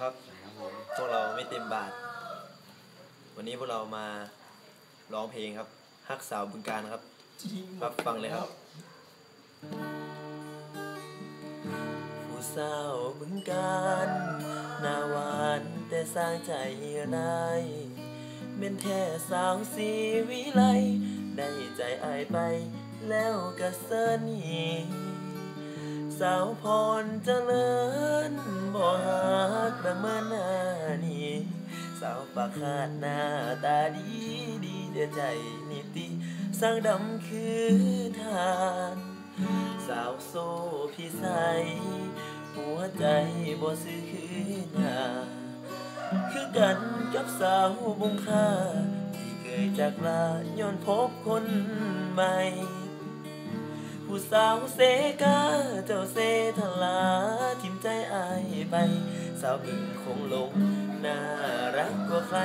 ครับครับผมพวกเราไม่เต็มบาท วันนี้พวกเรามาร้องเพลงครับฮักสาวบึงการครับครับฟังเลยครับ ผู้สาวบึงการหน้าหวานแต่สร้างใจร้ายเป็นแท้สาวสีวิไลได้ใจอายไปแล้วก็เสนี สาวพรเจริญบ่ฮักดังเมื่อนานี้สาวปากขาดหน้าตาดีดีเดือใจนิติสร้างดำคือทาน สาวโซพี่ใสหัวใจบ่ซื้อคือหน้าคือกันกับสาวบุงค่าที่เคยจากลาย้อนพบคนใหม่ ผู้สาวเสกาเจ้าเสทลาทิมใจอายไป สาวบึงคงหลงน่ารักกว่าใคร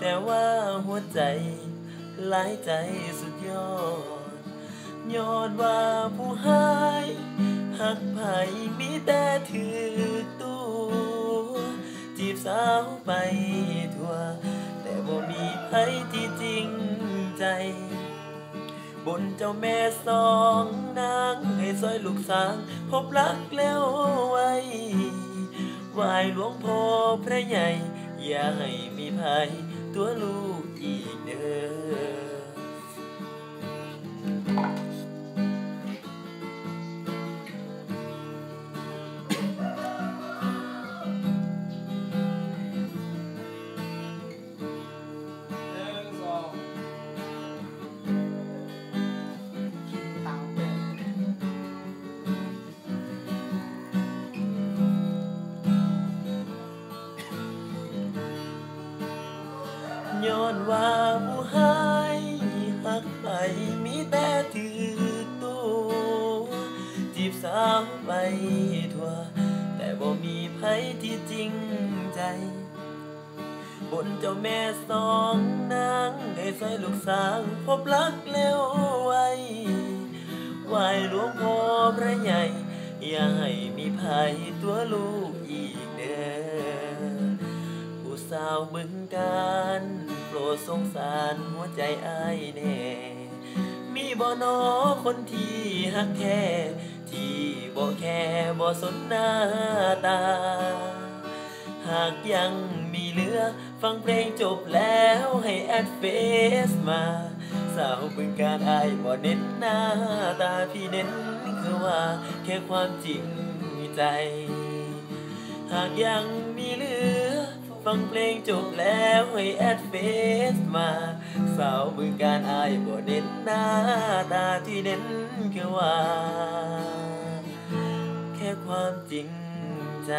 แต่ว่าหัวใจหลายใจสุดยอดยอดว่าผู้หายหักไผมีแต่ถือตัว จีบสาวไปทั่ว แต่บ่มีไผที่จริงใจ บนเจ้าแม่สองนางให้ซอยลูกสางพบรักแล้วไว้ไหวายหลวงพ่อพระใหญ่ อย่าให้มีภัยตัวลูกอีกเด้อ ย้อนว่าผู้ใหายหักไปมีแต่ถือตัวจีบสาวไปทั่ว แต่บ่มีไผที่จริงใจ บนเจ้าแม่สองนางได้ใส่ลูกสาวพบรักแล้วไว้ไหวหลวงพ่อพระใหญ่ อย่าให้มีภัยตัวลูกอีกเด้อผู้สาวบึงการ รดสงสารหัวใจอ้ายแน่ มีบ่นอคนที่หักแท้ที่บ่แค่บ่สนหน้าตา หากยังมีเหลือ ฟังเพลงจบแล้วให้แอดเฟซมาสาวบึงการอายบ่เน้นหน้าตาพี่เน้นคือว่าแค่ความจริงใจ หากยังมี ฟังเพลงจบแล้วให้แอดเฟซมา สาวบึงการอายบ่เน้นหน้าตาที่เน้นแค่ว่า แค่ความจริงใจ